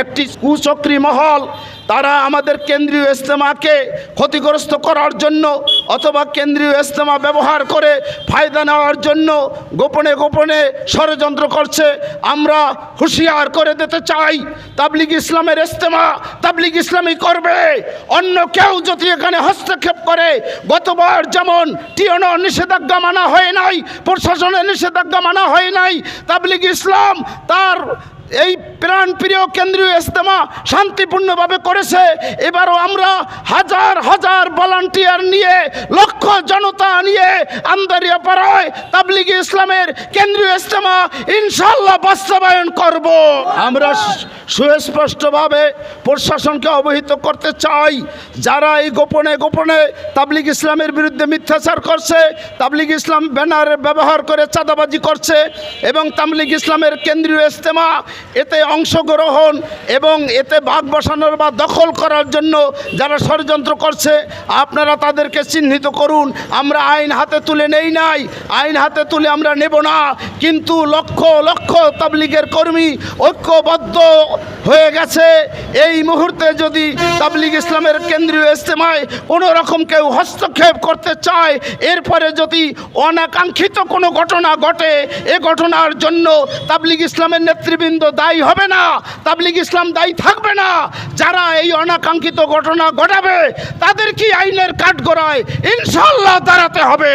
একটি কুচক্রী মহল, তারা আমাদের কেন্দ্রীয় ইস্তেমাকে ক্ষতিগ্রস্ত করার জন্য অথবা কেন্দ্রীয় ইস্তেমা ব্যবহার করে ফায়দা নেওয়ার জন্য গোপনে গোপনে ষড়যন্ত্র করছে। আমরা হুঁশিয়ার করে দিতে চাই, তাবলিগ ইসলামের ইস্তেমা তাবলিগ ইসলামই করবে। অন্য কেউ যদি এখানে হস্তক্ষেপ করে, গতবার যেমন টিয়নো নিষেধাজ্ঞা মানা হয় নাই, প্রশাসনের নিষেধাজ্ঞা মানা হয় নাই, তাবলিগ ইসলাম তার এই প্রাণ প্রিয় কেন্দ্রীয় ইস্তেমা শান্তিপূর্ণভাবে করেছে। এবারও আমরা হাজার হাজার ভলান্টিয়ার নিয়ে, লক্ষ জনতা নিয়ে আন্দারিয়া পাড়ায় তাবলিগ ইসলামের কেন্দ্রীয় ইস্তেমা ইনশাল্লাহ বাস্তবায়ন করব। আমরা সুস্পষ্টভাবে প্রশাসনকে অবহিত করতে চাই। যারা এই গোপনে গোপনে তাবলিগ ইসলামের বিরুদ্ধে মিথ্যাচার করছে, তাবলিগ ইসলাম ব্যানার ব্যবহার করে চাঁদাবাজি করছে এবং তাবলিগ ইসলামের কেন্দ্রীয় ইস্তেমা এতে অংশগ্রহণ এবং এতে বাঘ বসানোর বা দখল করার জন্য যারা ষড়যন্ত্র করছে, আপনারা তাদেরকে চিহ্নিত করুন। আমরা আইন হাতে তুলে নেই নাই। আইন হাতে তুলে আমরা নেব না। কিন্তু লক্ষ লক্ষ তাবলিগের কর্মী ঐক্যবদ্ধ হয়ে গেছে। এই মুহূর্তে যদি তাবলিগ ইসলামের কেন্দ্রীয় ইস্তেমায় কোনো রকম কেউ হস্তক্ষেপ করতে চায়, এরপরে যদি অনাকাঙ্ক্ষিত কোনো ঘটনা ঘটে, এ ঘটনার জন্য তাবলিগ ইসলামের নেতৃবৃন্দ দায়ী হবে না, তাবলিগ ইসলাম দায়ী থাকবে না। যারা এই অনাকাঙ্ক্ষিত ঘটনা ঘটাবে, তাদের কি আইনের কাঠগড়ায় ইনশাল্লাহ দাঁড়াতে হবে?